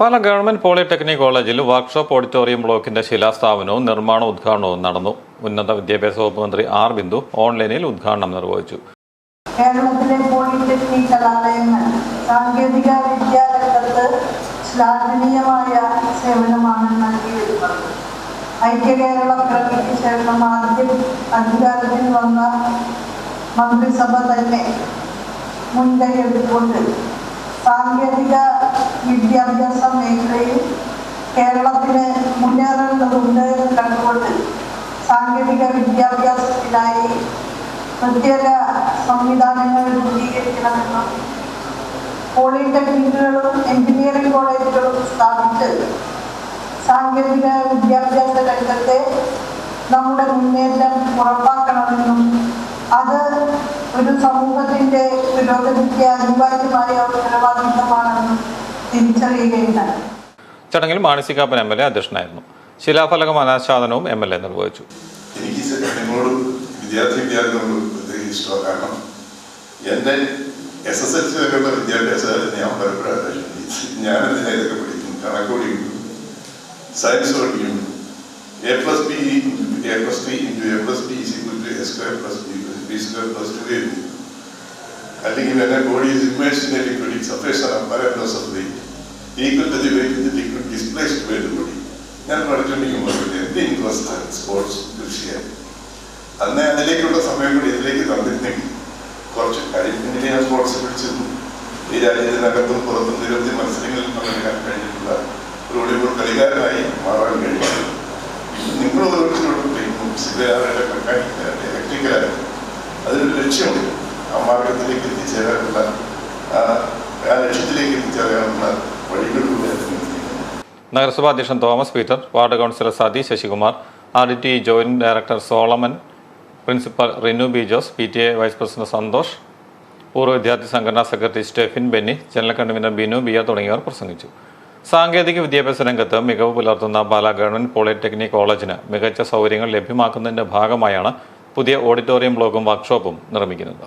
പാല government polytechnic കോളേജിൽ workshop auditorium ബ്ലോക്കിന്റെ ശിലാസ്ഥാപനവും നിർമ്മാണ ഉദ്ഘാടനവും നടന്നു. ഉന്നത വിദ്യാഭ്യാസ വകുപ്പ് മന്ത്രി ആർ ബിന്ദു ഓൺലൈനിൽ ഉദ്ഘാടനം നിർവഹിച്ചു. കേരളത്തിലെ പോളിടെക്നിക് കലാലയങ്ങൾ സാങ്കേതിക വിദ്യാരംഗത്ത് ശ്ലാഘനീയമായ സേവനമാണ് നൽകി വരുന്നത് ഐക്യ കേരള പിറവിക്ക് ശേഷം ആദ്യം അധികാരത്തിൽ വന്ന മന്ത്രിസഭ തന്നെ മുൻകൈ എടുത്തുകൊണ്ട് സാങ്കേതിക വിദ്യാഭ്യാസ മേഖലയിൽ കേരളത്തിന് മുന്നേറേണ്ടതുണ്ട് കണ്ടുകൊണ്ട് സാങ്കേതിക വിദ്യാഭ്യാസത്തിനായി പ്രത്യേക സംവിധാനങ്ങൾ രൂപീകരിക്കണമെന്നും പോളിടെക്നിക്കുകളും എഞ്ചിനീയറിംഗ് കോളേജുകളും സ്ഥാപിച്ച് സാങ്കേതിക വിദ്യാഭ്യാസ രംഗത്തെ നമ്മുടെ മുന്നേറ്റം ഉറപ്പാക്കണമെന്നും അത് ഒരു സമൂഹത്തിന്റെ പുരോഗതിക്ക് അനിവാര്യമായ ചടങ്ങിൽ മാണിസികാപ്പൻ എം എൽ എ അധ്യക്ഷനായിരുന്നു. ശിലാഫലകം അനാച്ഛാദനവും എം എൽ എ നിർവഹിച്ചു. എനിക്ക് നിങ്ങളോട് വിദ്യാർത്ഥി വിദ്യാർത്ഥികളോട് പ്രത്യേക ഇഷ്ടമാണ്. കാരണം എന്റെ എസ് എസ് എൽ സി വരെയുള്ള ഞാൻ പലപ്പോഴാണ് ഞാനെന്തിനാ ഇതൊക്കെ പഠിക്കും. കണക്കോടി സയൻസ് പഠിക്കും. A plus B A plus B into A plus B equal to A square plus B B square plus two A അല്ലെങ്കിൽ എന്നെ body is a philosophy it suffers equal the liquid displaced body ഞാൻ പഠിച്ചുകൊണ്ടിരിക്കുമ്പോൾ എന്റെ interest sports തീർച്ചയായും അന്ന് അതിലേക്കുള്ള സമയം കൂടി ഇതിലേക്ക് തന്നിരുന്നെങ്കിൽ കുറച്ച് കഴിഞ്ഞ ഞാൻ സ്പോർട്സ് പഠിച്ചിരുന്നു? ഈ രാജ്യത്തിനകത്തും പുറത്തും നിരവധി മത്സരങ്ങളിൽ പങ്കെടുക്കാൻ കഴിഞ്ഞിട്ടുള്ള ഒരു വോളിബോൾ കളിക്കാരനായി മാറാൻ കഴിഞ്ഞു നിങ്ങൾ ഓരോരുത്തരോടും സിദ്ധാരുടെ മെക്കാനിക്കലായിട്ട് ഇലക്ട്രിക്കലായിട്ട് അതിനൊരു ലക്ഷ്യമുണ്ട്. ആ മാർഗത്തിലേക്ക് എത്തിച്ചേരാനുള്ള ആ ലക്ഷ്യത്തിലേക്ക് അതിനെ നഗരസഭാ അധ്യക്ഷൻ Thomas Peter ward councillor Sathi Sasikumar R D T joint director Solomon principal Rinu B Jose P T A vice president Santhosh പൂർവ വിദ്യാർത്ഥി സംഘടനാ secretary Stephin Benny general convener Binu ബിയ തുടങ്ങിയവർ പ്രസംഗിച്ചു. സാങ്കേതിക വിദ്യാഭ്യാസ രംഗത്ത് മികവ് പുലർത്തുന്ന പാലാ ഗവൺമെന്റ് പോളിടെക്നിക് കോളേജിന് മികച്ച സൗകര്യങ്ങൾ ലഭ്യമാക്കുന്നതിന്റെ ഭാഗമായാണ് പുതിയ ഓഡിറ്റോറിയം ബ്ലോക്കും വർക്ക്ഷോപ്പും നിർമ്മിക്കുന്നത്.